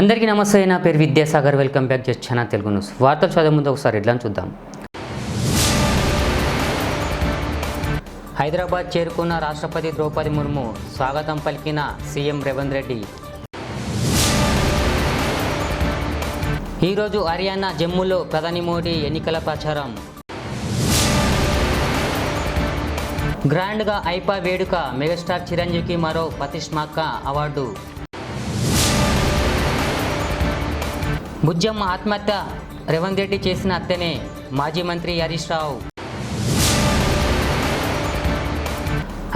అందరికీ నమస్తే నా పేరు Vidyasagar welcome back just channel Telugu news. వార్తలు చదివే ముందు ఒకసారి ఇట్లా చూద్దాం. హైదరాబాద్ చేరుకున్న రాష్ట్రపతి ద్రౌపది ముర్ము స్వాగతం పలికిన సీఎం రేవంత్ రెడ్డి. ఈరోజు హర్యానా జమ్మూలో ప్రధాని మోడీ ఎన్నికల ప్రచారం. గ్రాండ్గా ఐపా వేడుక మెగాస్టార్ చిరంజీవికి మరో ప్రతిష్మాక అవార్డు. బుజ్జమ్మ ఆత్మహత్య రేవంత్ రెడ్డి చేసిన అత్తనే మాజీ మంత్రి హరీష్ రావు.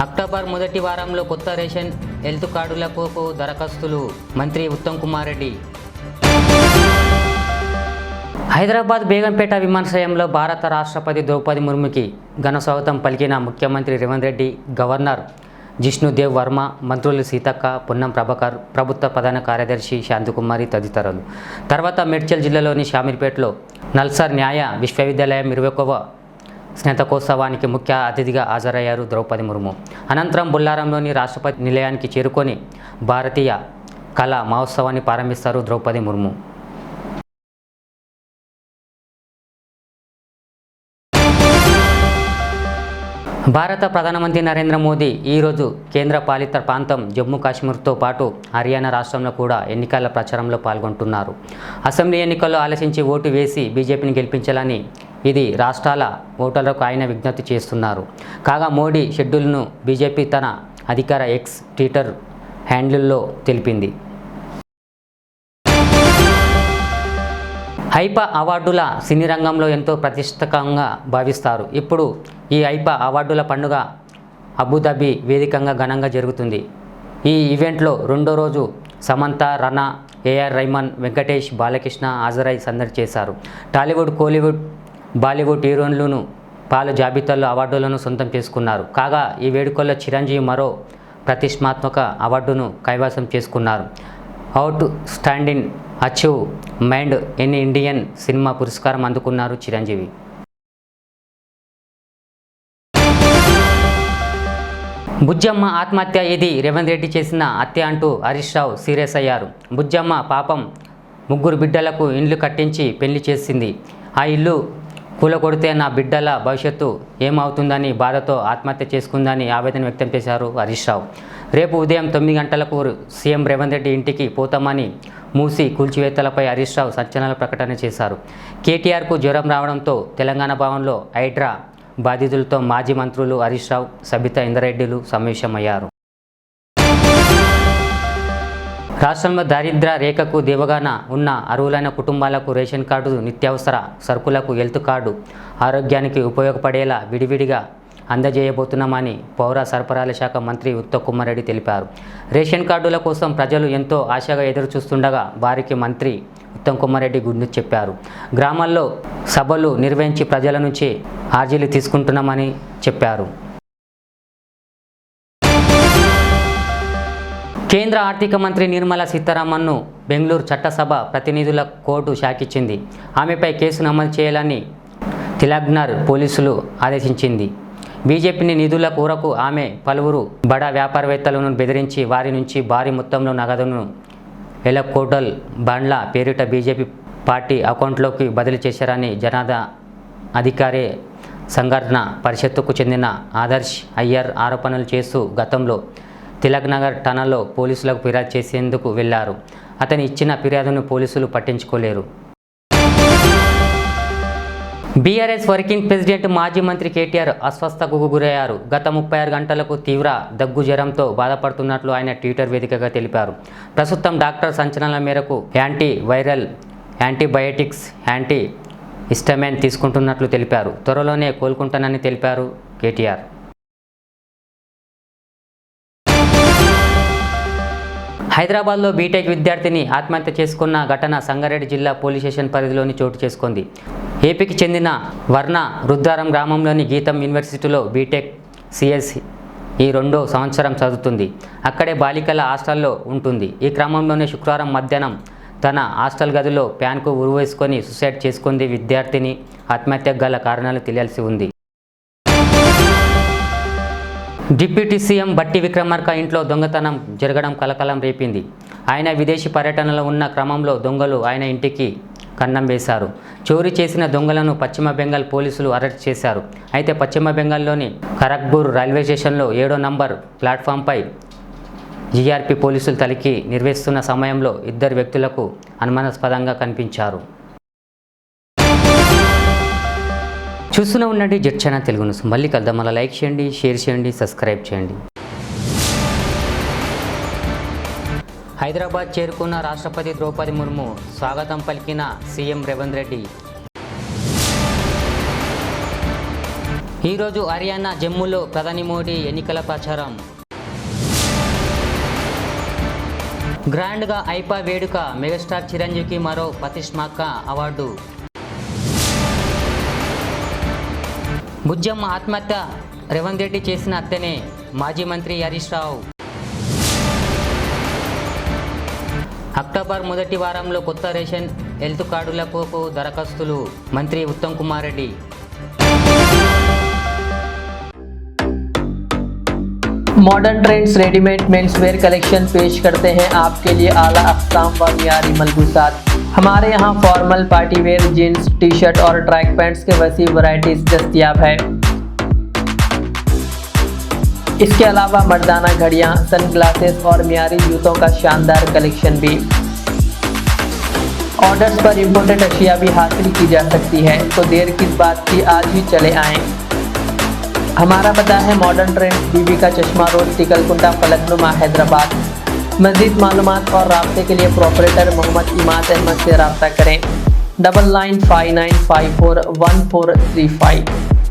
అక్టోబర్ మొదటి వారంలో కొత్త రేషన్ హెల్త్ కార్డులకు దరఖాస్తులు మంత్రి ఉత్తమ్ కుమార్ రెడ్డి. హైదరాబాద్ బేగంపేట విమానాశ్రయంలో భారత రాష్ట్రపతి ద్రౌపది ముర్ముకి ఘన స్వాగతం పలికిన ముఖ్యమంత్రి రేవంత్ రెడ్డి గవర్నర్. జిష్ణుదేవ్ వర్మ మంత్రులు సీతక్క పొన్నం ప్రభాకర్ ప్రభుత్వ ప్రధాన కార్యదర్శి శాంతికుమారి తదితరులు. తర్వాత మేడ్చల్ జిల్లాలోని షామీర్పేటలో నల్సార్ న్యాయ విశ్వవిద్యాలయం ఇరవైకవ స్నేతకోత్సవానికి ముఖ్య అతిథిగా హాజరయ్యారు ద్రౌపది ముర్ము. అనంతరం బుల్లారంలోని రాష్ట్రపతి నిలయానికి చేరుకొని భారతీయ కళా మహోత్సవాన్ని ప్రారంభిస్తారు ద్రౌపది ముర్ము. భారత ప్రధానమంత్రి నరేంద్ర మోదీ ఈరోజు కేంద్ర పాలిత ప్రాంతం జమ్మూ కాశ్మీర్తో పాటు హర్యానా రాష్ట్రంలో కూడా ఎన్నికల ప్రచారంలో పాల్గొంటున్నారు. అసెంబ్లీ ఎన్నికల్లో ఆలోచించి ఓటు వేసి బీజేపీని గెలిపించాలని ఇది రాష్ట్రాల ఓటర్లకు ఆయన విజ్ఞప్తి చేస్తున్నారు. కాగా మోడీ షెడ్యూల్ను బీజేపీ తన అధికార ఎక్స్ ట్విట్టర్ హ్యాండిల్లో తెలిపింది. ఐపా అవార్డుల సినీ రంగంలో ఎంతో ప్రతిష్టకంగా భావిస్తారు. ఇప్పుడు ఈ ఐపా అవార్డుల పండుగ అబుదాబి వేదికంగా ఘనంగా జరుగుతుంది. ఈ ఈవెంట్లో రెండో రోజు సమంత రనా ఏఆర్ రైమన్ వెంకటేష్ బాలకృష్ణ హాజరై సందడి చేశారు. టాలీవుడ్ కోలీవుడ్ బాలీవుడ్ హీరోయిన్లను పాలు జాబితాలో అవార్డులను సొంతం చేసుకున్నారు. కాగా ఈ వేడుకల్లో చిరంజీవి మరో ప్రతిష్టాత్మక అవార్డును కైవసం చేసుకున్నారు. Out standing achieve mind in Indian cinema పురస్కారం అందుకున్నారు చిరంజీవి. బుజ్జమ్మ ఆత్మహత్య ఇది రేవంత్ రెడ్డి చేసిన హత్య అంటూ హరీష్ రావు సీరియస్ అయ్యారు. బుజ్జమ్మ పాపం ముగ్గురు బిడ్డలకు ఇండ్లు కట్టించి పెళ్ళి చేసింది. ఆ ఇల్లు కూలగొడితే నా బిడ్డల భవిష్యత్తు ఏమవుతుందని బాధతో ఆత్మహత్య చేసుకుందని ఆవేదన వ్యక్తం చేశారు హరీష్ రావు. రేపు ఉదయం తొమ్మిది గంటలకు సీఎం రేవంత్ రెడ్డి ఇంటికి పోతామని మూసి కూల్చివేతలపై హరీష్ రావు సంచలన ప్రకటన చేశారు. కేటీఆర్కు జ్వరం రావడంతో తెలంగాణ భవన్లో హైడ్రా బాధితులతో మాజీ మంత్రులు హరీష్ రావు సబితా ఇందరెడ్డిలు సమావేశమయ్యారు. రాష్ట్రంలో దారిద్ర రేఖకు దేవగాన ఉన్న అర్హులైన కుటుంబాలకు రేషన్ కార్డు నిత్యావసర సరుకులకు హెల్త్ కార్డు ఆరోగ్యానికి ఉపయోగపడేలా విడివిడిగా అందజేయబోతున్నామని పౌర సరఫరాల శాఖ మంత్రి ఉత్తమ్ కుమార్ రెడ్డి తెలిపారు. రేషన్ కార్డుల కోసం ప్రజలు ఎంతో ఆశగా ఎదురు చూస్తుండగా వారికి మంత్రి ఉత్తమ్ కుమార్ రెడ్డి గుండు చెప్పారు. గ్రామాల్లో సభలు నిర్వహించి ప్రజల నుంచి ఆర్జీలు తీసుకుంటున్నామని చెప్పారు. కేంద్ర ఆర్థిక మంత్రి నిర్మలా సీతారామన్ను బెంగళూరు చట్టసభ ప్రతినిధుల కోర్టు షాకిచ్చింది. ఆమెపై కేసు నమోదు చేయాలని తిలగ్నర్ పోలీసులు ఆదేశించింది. బీజేపీని నిధుల కూరకు ఆమె పలువురు బడా వ్యాపారవేత్తలను బెదిరించి వారి నుంచి భారీ మొత్తంలో నగదును ఎలక్టోరల్ బండ్ల పేరిట బీజేపీ పార్టీ అకౌంట్లోకి బదిలీ చేశారని జనాద అధికారి సంఘటన పరిషత్తుకు చెందిన ఆదర్శ్ అయ్యర్ ఆరోపణలు చేస్తూ గతంలో తిలక్ నగర్ టనల్లో పోలీసులకు ఫిర్యాదు చేసేందుకు వెళ్ళారు. అతని ఇచ్చిన ఫిర్యాదును పోలీసులు పట్టించుకోలేరు. బీఆర్ఎస్ వర్కింగ్ ప్రెసిడెంట్ మాజీ మంత్రి కేటీఆర్ అస్వస్థకు గురయ్యారు గత ముప్పై ఆరు గంటలకు తీవ్ర దగ్గు జ్వరంతో బాధపడుతున్నట్లు ఆయన ట్విట్టర్ వేదికగా తెలిపారు. ప్రస్తుతం డాక్టర్ సంచలనాల మేరకు antiviral antibiotics antihistamine తీసుకుంటున్నట్లు తెలిపారు. త్వరలోనే కోలుకుంటానని తెలిపారు కేటీఆర్. హైదరాబాద్లో బీటెక్ విద్యార్థిని ఆత్మహత్య చేసుకున్న ఘటన సంగారెడ్డి జిల్లా పోలీస్ స్టేషన్ పరిధిలోని చోటు చేసుకుంది. ఏపీకి చెందిన వర్ణ రుద్రారం గ్రామంలోని గీతం యూనివర్సిటీలో బీటెక్ సిఎస్ ఈ రెండో సంవత్సరం చదువుతుంది. అక్కడే బాలికల హాస్టల్లో ఉంటుంది. ఈ క్రమంలోనే శుక్రవారం మధ్యాహ్నం తన హాస్టల్ గదిలో ప్యాన్కు ఉరువేసుకొని సూసైడ్ చేసుకుంది విద్యార్థిని. ఆత్మహత్యకు గల కారణాలు తెలియాల్సి ఉంది. డిప్యూటీ సీఎం బట్టి విక్రమార్క ఇంట్లో దొంగతనం జరగడం కలకలం రేపింది. ఆయన విదేశీ పర్యటనలో ఉన్న క్రమంలో దొంగలు ఆయన ఇంటికి కన్నం వేశారు. చోరీ చేసిన దొంగలను పశ్చిమ బెంగాల్ పోలీసులు అరెస్ట్ చేశారు. అయితే పశ్చిమ బెంగాల్లోని ఖరగ్పూర్ రైల్వే స్టేషన్లో ఏడో నంబర్ ప్లాట్ఫామ్పై జీఆర్పీ పోలీసులు తలికి నిర్వహిస్తున్న సమయంలో ఇద్దరు వ్యక్తులకు అనుమానాస్పదంగా కనిపించారు. చూస్తూనే ఉండండి. Just channel Telugu news. మళ్ళీ కలుద్దాం. అలా లైక్ చేయండి షేర్ చేయండి సబ్స్క్రైబ్ చేయండి. హైదరాబాద్ చేరుకున్న రాష్ట్రపతి ద్రౌపది ముర్ము స్వాగతం పలికిన సీఎం రేవంత్ రెడ్డి. ఈరోజు హర్యానా జమ్మూలో ప్రధాని మోడీ ఎన్నికల ప్రచారం. గ్రాండ్గా ఐపా వేడుక మెగాస్టార్ చిరంజీవికి మరో ప్రతిష్మాక అవార్డు. బుజ్జమ్మ ఆత్మహత్య రేవంత్ రెడ్డి చేసిన హత్యనే మాజీ మంత్రి హరీష్ రావు. అక్టోబర్ మొదటి వారంలో కొత్త రేషన్ హెల్త్ కార్డులకు దరఖాస్తులు మంత్రి Uttam Kumar Reddy. Modern trends readymade men's wear collection पेश करते हैं आपके लिए आला अफ्ताम व मियारी मलबूसात। हमारे यहाँ formal party wear jeans T shirt और ट्रैक पैंट्स के वसी वैरायटीज दस्तियाब है। इसके अलावा मर्दाना घड़ियाँ सन ग्लासेस और मीरी जूतों का शानदार कलेक्शन भी। ऑर्डर्स पर इम्पोर्टेड अशिया भी हासिल की जा सकती है तो देर किस बात की आज ही चले आएँ। हमारा पता है modern trend Bibi ka Chashma road Tikalkunda Falaknuma Hyderabad. मजीद मालूम और रबते के लिए प्रॉपरेटर मोहम्मद इमाद अहमद से रबता करें। Double nine five nine five four one four three five